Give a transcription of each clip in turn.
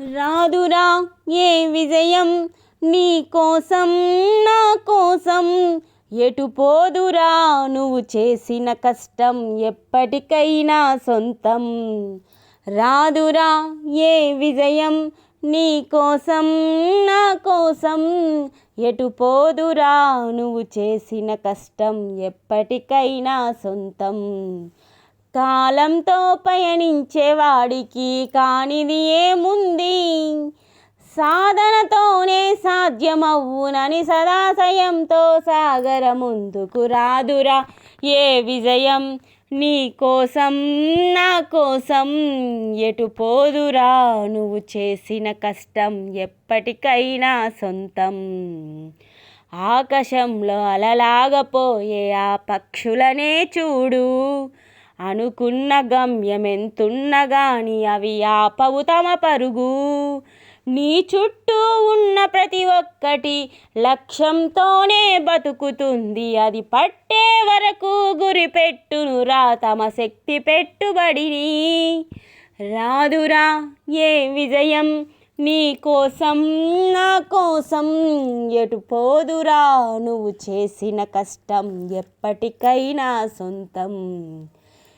రాదురా ఏ విజయం? నీ కోసం నా కోసం ఎటు పోదురా? నువ్వు చేసిన కష్టం ఎప్పటికైనా సొంతం. రాదురా ఏ విజయం? నీ కోసం నా కోసం ఎటు పోదురా? నువ్వు చేసిన కష్టం ఎప్పటికైనా సొంతం. కాలంతో పయనించేవాడికి కానిది ఏముంది? సాధనతోనే సాధ్యమవునని సదాశయంతో సాగర ముందుకు రాదురా ఏ విజయం? నీ కోసం నా కోసం ఎటు పోదురా? నువ్వు చేసిన కష్టం ఎప్పటికైనా సొంతం. ఆకాశంలో అలలాగపోయే ఆ పక్షులనే చూడు. అనుకున్న గమ్యమెంతున్నగాని అవి ఆపవు తమ పరుగు. నీ చుట్టూ ఉన్న ప్రతి ఒక్కటి లక్ష్యంతోనే బతుకుతుంది. అది పట్టే వరకు గురి పెట్టునురా తమ శక్తి పెట్టుబడిని. రాదురా ఏ విజయం? నీ కోసం నా కోసం ఎటు పోదురా? నువ్వు చేసిన కష్టం ఎప్పటికైనా సొంతం.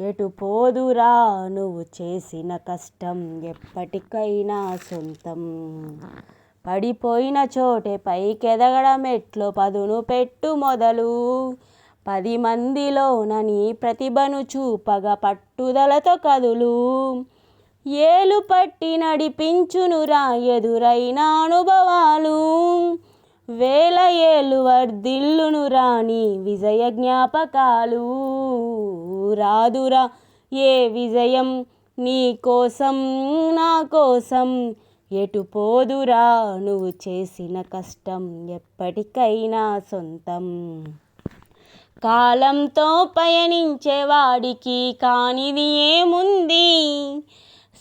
ఎటు పోదురా నువ్వు చేసిన కష్టం ఎప్పటికైనా సొంతం. పడిపోయిన చోటే పైకెదగడం ఎట్లో పదును పెట్టు మొదలు. పది మందిలోన నీ ప్రతిభను చూపగా పట్టుదలతో కదులు. ఏలు పట్టి నడిపించునురా ఎదురైన అనుభవాలు. వేల ఏళ్ళు వర్ధిల్లును రాని విజయ జ్ఞాపకాలు. రాదురా ఏ విజయం? నీ కోసం నా కోసం ఎటు పోదురా? నువ్వు చేసిన కష్టం ఎప్పటికైనా సొంతం. కాలంతో పయనించేవాడికి కానిది ఏముంది?